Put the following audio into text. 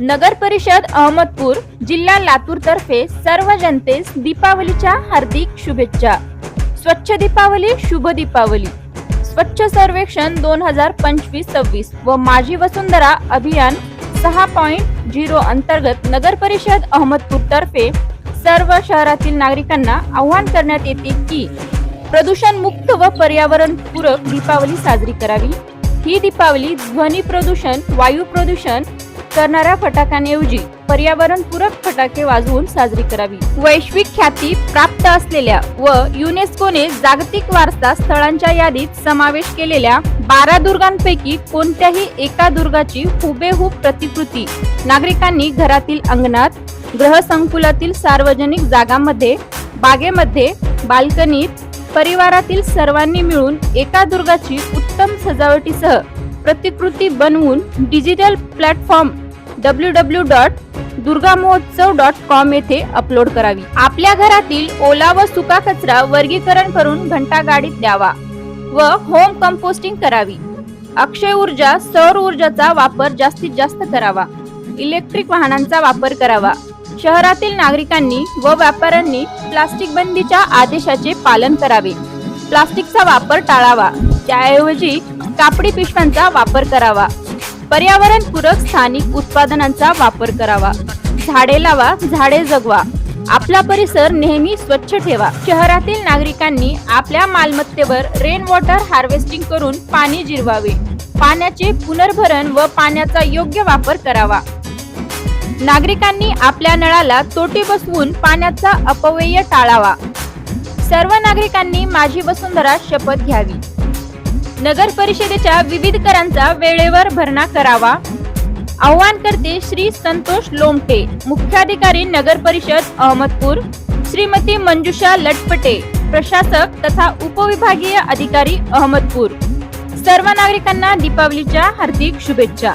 नगर परिषद अहमदपूर जिल्हा लातूर तर्फे सर्व जनतेस दीपावलीच्या हार्दिक शुभेच्छा. स्वच्छ दीपावली शुभ दीपावली. स्वच्छ सर्वेक्षण दोन हजार पंचवीस सव्वीस व माझी वसुंधरा अभियान सहा पॉइंट झिरो अंतर्गत नगर परिषद अहमदपूर तर्फे सर्व शहरातील नागरिकांना आव्हान करण्यात येते की प्रदूषण मुक्त व पर्यावरण पूरक दीपावली साजरी करावी. ही दीपावली ध्वनी प्रदूषण वायू प्रदूषण करणाऱ्या फटाक्यांऐवजी पर्यावरण पूरक फटाके वाजवून साजरी करावी. वैश्विक ख्याती प्राप्त असलेल्या व युनेस्कोने जागतिक वारसा स्थळांच्या यादीत समावेश केलेल्या बारा दुर्गांपैकी कोणत्याही एका दुर्गाची हुबेहूब प्रतिकृती. नागरिकांनी घरातील अंगणात ग्रहसंकुलातील सार्वजनिक जागांमध्ये बागेमध्ये बाल्कनीत परिवारातील सर्वांनी मिळून एका दुर्गाची उत्तम सजावटीसह प्रतिकृती बनवून digital platform W W dot Durga Mahotsav dot com येथे अपलोड करावी. आपल्या घरातील ओला व सुका कचरा वर्गीकरण करून घंटा गाडीत द्यावा व होम कंपोस्टिंग करावी. अक्षय ऊर्जा सौर ऊर्जाचा वापर जास्तीत जास्त करावा. इलेक्ट्रिक वाहनांचा वापर करावा. शहरातील नागरिकांनी व व्यापाऱ्यांनी प्लास्टिक बंदीच्या आदेशाचे पालन करावे. प्लास्टिकचा वापर टाळावा. त्याऐवजी कापडी पिशव्यांचा वापर करावा. पर्यावरणपूरक स्थानिक उत्पादनांचा वापर करावा. झाडे लावा झाडे जगवा. आपला परिसर नेहमी स्वच्छ ठेवा. शहरातील नागरिकांनी आपल्या मालमत्तेवर रेन वॉटर हार्वेस्टिंग करून पाणी जिरवावे. पाण्याचे पुनर्भरण व पाण्याचा योग्य वापर करावा. नागरिकांनी आपल्या नळाला तोटी बसवून पाण्याचा अपव्यय टाळावा. सर्व नागरिकांनी माझी वसुंधरा शपथ घ्यावी. नगर परिषदेच्या विविध करांचा वेळेवर भरणा करावा. आव्हान करते श्री संतोष लोमटे मुख्याधिकारी नगर परिषद अहमदपूर श्रीमती मंजुषा लटपटे प्रशासक तथा उपविभागीय अधिकारी अहमदपूर. सर्व नागरिकांना दीपावलीच्या हार्दिक शुभेच्छा.